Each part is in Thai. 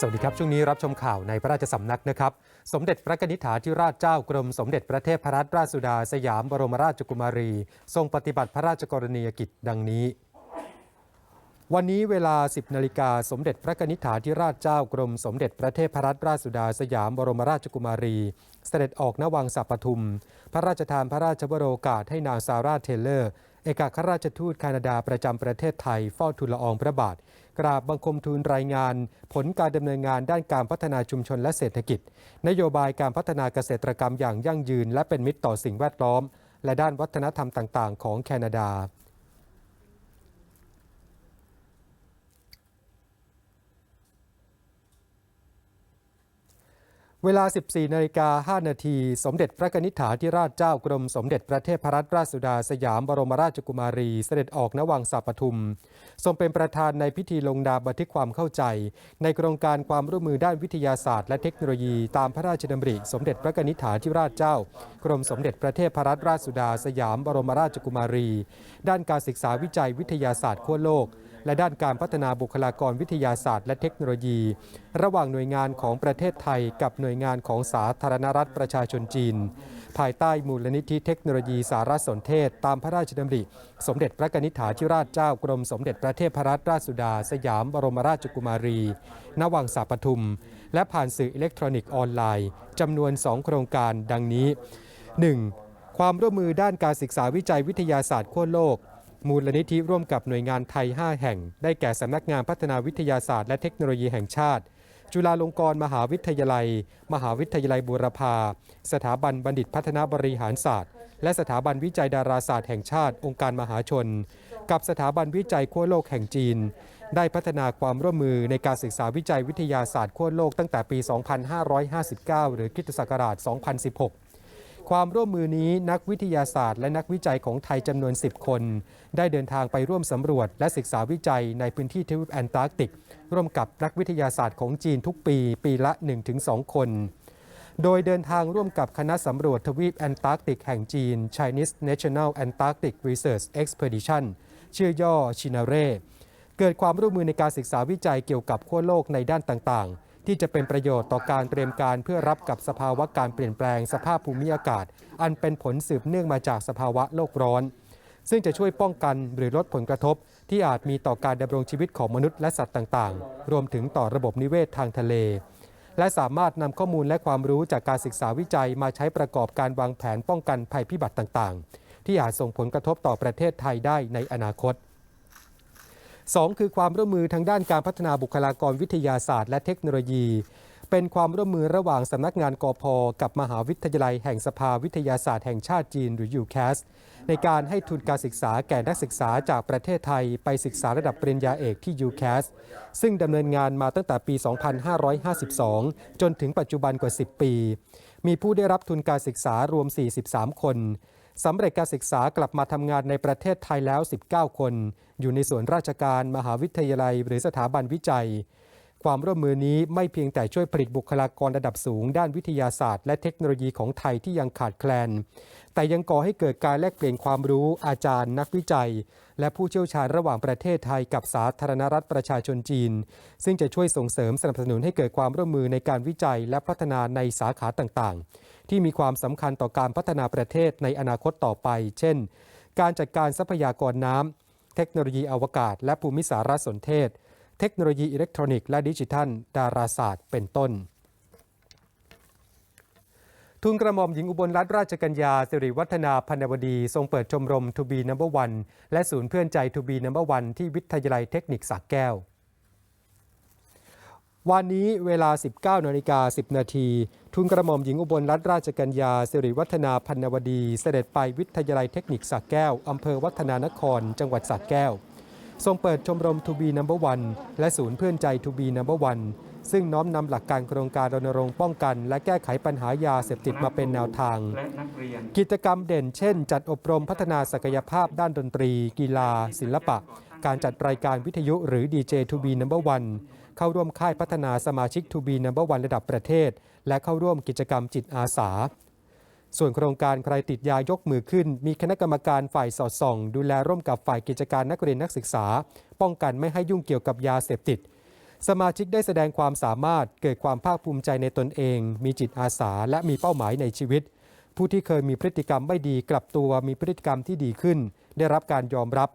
สวัสดีครับ ช่วงนี้รับชมข่าวในพระราชสำนักนะครับ สมเด็จพระนิษฐาธิราชเจ้ากรมสมเด็จพระเทพรัตนราชสุดาสยามบรมราชกุมารี ทรงปฏิบัติพระราชกรณียกิจดังนี้ วันนี้เวลา 10นาฬิกาสมเด็จพระนิษฐาธิราชเจ้ากรมสมเด็จพระเทพรัตนราชสุดาสยามบรมราชกุมารี เสด็จออกณวังสัปทุม พระราชทานพระราชวโรกาสให้นางซาร่าเทเลอร์ เอกอัครราชทูตแคนาดาประจำประเทศไทยเฝ้าทูลละอองพระบาท กราบบังคมทูลรายงาน ผลการดำเนินงานด้านการพัฒนาชุมชนและเศรษฐกิจ นโยบายการพัฒนาเกษตรกรรมอย่างยั่งยืน และเป็นมิตรต่อสิ่งแวดล้อม และด้านวัฒนธรรมต่าง ๆ ของแคนาดา เวลา 14 นาฬิกา 5 นาที สมเด็จพระนิษฐาธิราชเจ้ากรมสมเด็จพระเทพรัตนราชสุดาสยามบรมราชกุมารีเสด็จออกณวังสัปทุม ทรงเป็นประธานในพิธีลงนามบันทึกความเข้าใจ ในโครงการความร่วมมือด้านวิทยาศาสตร์ และเทคโนโลยีตามพระราชดำริ สมเด็จพระนิษฐาธิราชเจ้า กรมสมเด็จพระเทพรัตนราชสุดาสยามบรมราชกุมารี ด้านการศึกษาวิจัยวิทยาศาสตร์ขั้วโลก และด้านการพัฒนาบุคลากรวิทยาศาสตร์และเทคโนโลยี ระหว่างหน่วยงานของประเทศไทยกับหน่วยงานของสาธารณรัฐประชาชนจีน ภายใต้มูลนิธิเทคโนโลยีสารสนเทศ ตามพระราชดำริ สมเด็จพระนิษฐาธิราชเจ้ากรมสมเด็จพระเทพรัตนราชสุดา สยามบรมราชกุมารี ณ วังสาปทุม และผ่านสื่ออิเล็กทรอนิกส์ออนไลน์จำนวน 2 โครงการดังนี้ 1. ความร่วมมือด้านการศึกษาวิจัยวิทยาศาสตร์ขั้วโลก มูลนิธิร่วมกับหน่วยงานไทย 5 แห่ง ได้แก่สำนักงานพัฒนาวิทยาศาสตร์และเทคโนโลยีแห่งชาติ จุฬาลงกรณ์มหาวิทยาลัย มหาวิทยาลัยบูรพา สถาบันบัณฑิตพัฒนาบริหารศาสตร์ และสถาบันวิจัยดาราศาสตร์แห่งชาติ องค์การมหาชน กับสถาบันวิจัยขั้วโลกแห่งจีน ได้พัฒนาความร่วมมือในการศึกษาวิจัยวิทยาศาสตร์ขั้วโลกตั้งแต่ปี 2559 หรือคริสตศักราช 2016 ความร่วมมือนี้นักวิทยาศาสตร์และนักวิจัยของไทยจำนวน 10 คน ได้เดินทางไปร่วมสำรวจและศึกษาวิจัยในพื้นที่ทวีปแอนตาร์กติก ร่วมกับนักวิทยาศาสตร์ของจีนทุกปี ปีละ 1-2 คน โดยเดินทางร่วมกับคณะสำรวจทวีปแอนตาร์กติกแห่งจีน Chinese National Antarctic Research Expedition ชื่อย่อชินาเร่เกิดความร่วมมือในการศึกษาวิจัยเกี่ยวกับขั้วโลกในด้านต่างๆ ที่จะเป็นประโยชน์ต่อการเตรียมการเพื่อรับกับสภาวะการเปลี่ยนแปลงสภาพภูมิอากาศ อันเป็นผลสืบเนื่องมาจากสภาวะโลกร้อน ซึ่งจะช่วยป้องกันหรือลดผลกระทบ ที่อาจมีต่อการดำรงชีวิตของมนุษย์และสัตว์ต่างๆ รวมถึงต่อระบบนิเวศทางทะเล และสามารถนำข้อมูลและความรู้จากการศึกษาวิจัยมาใช้ประกอบการวางแผนป้องกันภัยพิบัติต่างๆ ที่อาจส่งผลกระทบต่อประเทศไทยได้ในอนาคต 2 คือความร่วมมือทางด้านการพัฒนาบุคลากรวิทยาศาสตร์และเทคโนโลยี เป็นความร่วมมือระหว่างสำนักงานกพกับมหาวิทยาลัยแห่งสภาวิทยาศาสตร์แห่งชาติจีนหรือ UCAS ในการให้ทุนการศึกษาแก่นักศึกษาจากประเทศไทยไปศึกษาระดับปริญญาเอกที่ UCAS ซึ่งดำเนินงานมาตั้งแต่ปี 2552 จนถึงปัจจุบันกว่า 10 ปี มีผู้ได้รับทุนการศึกษารวม 43 คน สำเร็จการศึกษากลับมาทำงานในประเทศไทยแล้ว 19 คน อยู่ในส่วนราชการมหาวิทยาลัย หรือสถาบันวิจัย ความร่วมมือนี้ไม่เพียงแต่ช่วยผลิตบุคลากรระดับสูง ด้านวิทยาศาสตร์ และเทคโนโลยีของไทยที่ยังขาดแคลน แต่ยังก่อให้เกิดการแลกเปลี่ยนความรู้อาจารย์ นักวิจัย และผู้เชี่ยวชาญระหว่างประเทศไทยกับสาธารณรัฐประชาชนจีน ซึ่งจะช่วยส่งเสริมสนับสนุนให้เกิดความร่วมมือในการวิจัยและพัฒนาในสาขาต่างๆ ที่มีความสำคัญต่อการพัฒนาประเทศในอนาคตต่อไป เช่น การจัดการทรัพยากรน้ำ เทคโนโลยีอวกาศ และภูมิสารสนเทศ เทคโนโลยีอิเล็กทรอนิกส์และดิจิทัล ดาราศาสตร์ เป็นต้นทุนกระหม่อมหญิงอุบลรัตนราชกัญญาสิริวัฒนาพันวดี ทรงเปิดชมรมทูบีนัมเบอร์วันและศูนย์เพื่อนใจทูบีนัมเบอร์วันที่วิทยาลัยเทคนิคสระแก้ว วันนี้เวลา 19นาฬิกา10 นาทีทุนกระหม่อมหญิงอุบลรัตนราชกัญญาสิริวัฒนาพันวดี เสด็จไปวิทยาลัยเทคนิคสระแก้ว อำเภอวัฒนานคร จังหวัดสระแก้ว ทรงเปิดชมรมทูบีนัมเบอร์วันและศูนย์เพื่อนใจทูบีนัมเบอร์วันซึ่งน้อมนำหลักการโครงการรณรงค์ป้องกัน และแก้ไขปัญหายาเสพติดมาเป็นแนวทาง กิจกรรมเด่นเช่น จัดอบรมพัฒนาศักยภาพด้านดนตรี กีฬา ศิลปะ การจัดรายการวิทยุหรือ DJ to be number one เข้าร่วมค่ายพัฒนาสมาชิก to be number one ระดับประเทศ และเข้าร่วมกิจกรรมจิตอาสา ส่วนโครงการใครติดยายกมือขึ้น มีคณะกรรมการฝ่ายสอดส่อง ดูแลร่วมกับฝ่ายกิจการนักเรียนนักศึกษา ป้องกันไม่ให้ยุ่งเกี่ยวกับยาเสพติด สมาชิกได้แสดงความสามารถเกิดความภาคภูมิใจในตนเอง มีจิตอาสาและมีเป้าหมายในชีวิต ผู้ที่เคยมีพฤติกรรมไม่ดีกลับตัวมีพฤติกรรมที่ดีขึ้น ได้รับการยอมรับ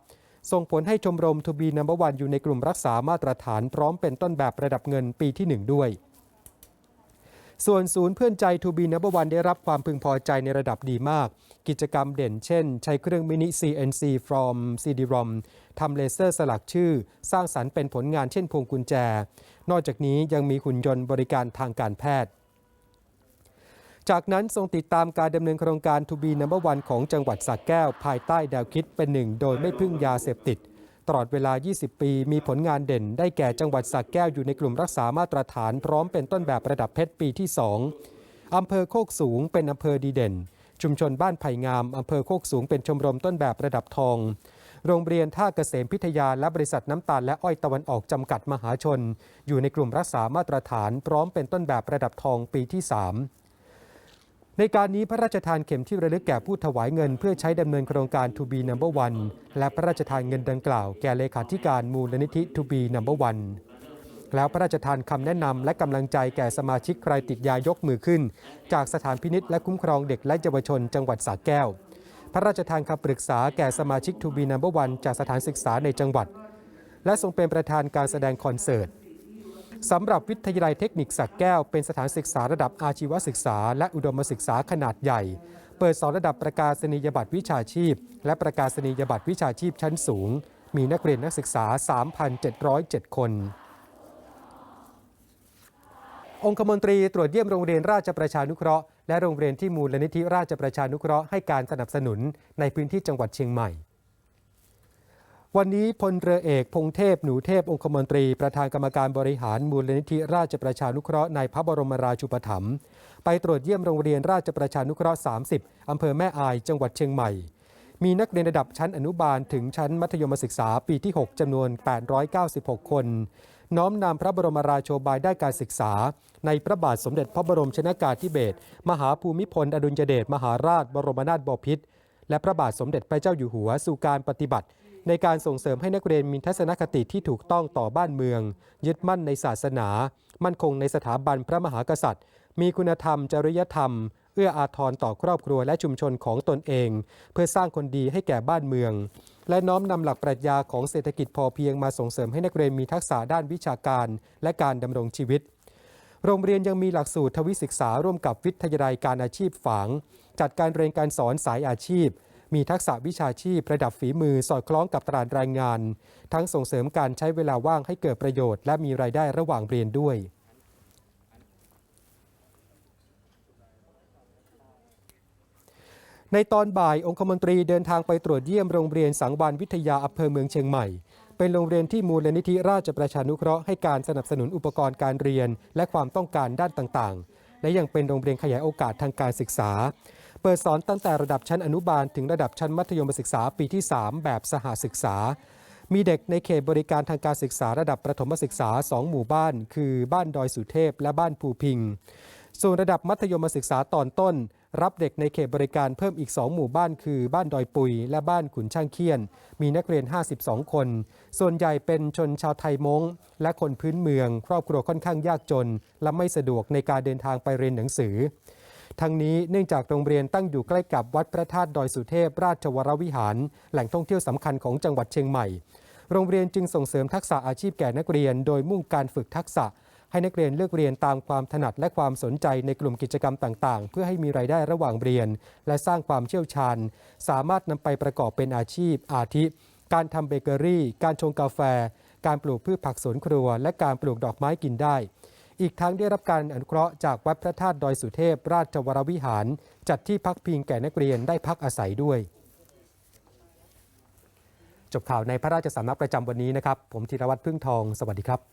ส่งผลให้ชมรมทูบีนัมเบอร์วันอยู่ในกลุ่มรักษามาตรฐานพร้อมเป็นต้นแบบระดับเงินปีที่ 1 ด้วย ส่วนศูนย์เพื่อนใจทูบีนัมเบอร์วันได้รับความพึงพอใจในระดับดีมาก กิจกรรมเด่นเช่น ใช้เครื่องมินิ CNC from CD-ROM ทำเลเซอร์สลักชื่อ สร้างสรรค์เป็นผลงานเช่นพวงกุญแจ นอกจากนี้ยังมีหุ่นยนต์บริการทางการแพทย์ จากนั้นทรงติดตามการดำเนินโครงการทูบีนัมเบอร์วันของจังหวัดสระแก้ว ภายใต้แนวคิดเป็นหนึ่งโดยไม่พึ่งยาเสพติด ตลอดเวลา 20 ปี มีผลงานเด่น ได้แก่จังหวัดสระแก้วอยู่ในกลุ่มรักษามาตรฐาน พร้อมเป็นต้นแบบระดับเพชรปีที่ 2 อำเภอโคกสูงเป็นอำเภอดีเด่น ชุมชนบ้านไผ่งามอำเภอโคกสูงเป็นชมรมต้นแบบระดับทอง โรงเรียนท่าเกษมพิทยาและบริษัทน้ำตาลและอ้อยตะวันออกจำกัดมหาชน อยู่ในกลุ่มรักษามาตรฐาน พร้อมเป็นต้นแบบระดับทองปีที่ 3 ในการนี้พระราชทานเข็มที่ระลึกแก่ผู้ถวายเงิน เพื่อใช้ดำเนินโครงการ To be number one และพระราชทานเงินดังกล่าวแก่เลขาธิการมูลนิธิ To be number one แล้วพระราชทานคำแนะนำและกำลังใจแก่สมาชิกใครติดยายกมือขึ้น จากสถานพินิษและคุ้มครองเด็กและเยาวชนจังหวัดสระแก้ว พระราชทานคำปรึกษาแก่สมาชิก To be number one จากสถานศึกษาในจังหวัด และทรงเป็นประธานการแสดงคอนเสิร์ต สำหรับวิทยาลัยเทคนิคสักแก้ว เป็นสถานศึกษาระดับอาชีวศึกษา และอุดมศึกษาขนาดใหญ่ เปิดสอนระดับประกาศนียบัตรวิชาชีพ และประกาศนียบัตรวิชาชีพชั้นสูง มีนักเรียนนักศึกษา 3,707 คนองคมนตรีตรวจเยี่ยมโรงเรียนราชประชานุเคราะห์และโรงเรียนที่มูลนิธิราชประชานุเคราะห์ให้การสนับสนุนในพื้นที่จังหวัดเชียงใหม่ วันนี้พลเรือเอกพงเทพหนูเทพองคมนตรี ประธานกรรมการบริหารมูลนิธิราชประชานุเคราะห์ในพระบรมราชูปถัมภ์ไปตรวจเยี่ยมโรงเรียนราชประชานุเคราะห์ 30 อำเภอแม่อายจังหวัดเชียงใหม่ มีนักเรียนระดับชั้นอนุบาลถึงชั้นมัธยมศึกษาปีที่ 6จำนวน 896 คน น้อมนำพระบรมราโชบายด้านการศึกษา ในพระบาทสมเด็จพระบรมชนากาธิเบศรมหาภูมิพลอดุลยเดชมหาราชบรมนาถบพิตรและพระบาทสมเด็จพระเจ้าอยู่หัวสู่การปฏิบัติ ในการส่งเสริมให้นักเรียนมีทัศนคติที่ถูกต้องต่อบ้านเมือง ยึดมั่นในศาสนา มั่นคงในสถาบันพระมหากษัตริย์ มีคุณธรรม จริยธรรม เอื้ออาทรต่อครอบครัวและชุมชนของตนเอง เพื่อสร้างคนดีให้แก่บ้านเมือง และน้อมนำหลักปรัชญาของเศรษฐกิจพอเพียงมาส่งเสริมให้นักเรียนมีทักษะด้านวิชาการ และการดำรงชีวิตโรงเรียนยังมีหลักสูตรทวิศึกษาร่วมกับวิทยาลัยการอาชีพฝาง จัดการเรียนการสอนสายอาชีพ มีทักษะวิชาชีพประดับฝีมือสอดคล้องกับตารางแรงงาน ทั้งส่งเสริมการใช้เวลาว่างให้เกิดประโยชน์และมีรายได้ระหว่างเรียนด้วยในตอนบ่ายองคมนตรีเดินทางไปตรวจเยี่ยมโรงเรียนสังวานวิทยาอำเภอเมืองเชียงใหม่ เป็นโรงเรียนที่มูลนิธิราชประชานุเคราะห์ให้การสนับสนุนอุปกรณ์การเรียน และความต้องการด้านต่างๆ และยังเป็นโรงเรียนขยายโอกาสทางการศึกษา เปิดสอนตั้งแต่ระดับชั้นอนุบาลถึงระดับชั้นมัธยมศึกษาปีที่ 3 แบบสหศึกษา มีเด็กในเขตบริการทางการศึกษาระดับประถมศึกษา 2 หมู่บ้าน คือบ้านดอยสุเทพและบ้านภูพิง ส่วนระดับมัธยมศึกษาตอนต้น รับเด็กในเขตบริการเพิ่มอีก 2 หมู่บ้าน คือบ้านดอยปุย และบ้านขุนช่างเคียน มีนักเรียน 52 คน ส่วนใหญ่เป็นชนชาวไทยมงและคนพื้นเมือง ครอบครัวค่อนข้างยากจน และไม่สะดวกในการเดินทางไปเรียนหนังสือ ทั้งนี้เนื่องจากโรงเรียนตั้งอยู่ใกล้กับวัดพระธาตุดอยสุเทพราชวรวิหาร แหล่งท่องเที่ยวสำคัญของจังหวัดเชียงใหม่ โรงเรียนจึงส่งเสริมทักษะอาชีพแก่นักเรียน โดยมุ่งการฝึกทักษะ ให้นักเรียนเลือกเรียนตามความถนัดและความสนใจในกลุ่มกิจกรรมต่าง ๆ เพื่อให้มีรายได้ระหว่างเรียน และสร้างความเชี่ยวชาญ สามารถนำไปประกอบเป็นอาชีพ อาทิ การทำเบเกอรี่ การชงกาแฟ การปลูกพืชผักสวนครัว และการปลูกดอกไม้กินได้ อีกทั้งได้รับการอนุเคราะห์จากวัดพระธาตุดอยสุเทพ ราชวรวิหาร จัดที่พักพิงแก่นักเรียนได้พักอาศัยด้วย จบข่าวในพระราชสำนักประจำวันนี้นะครับ ผมธีรวัตรพึ่งทอง สวัสดีครับ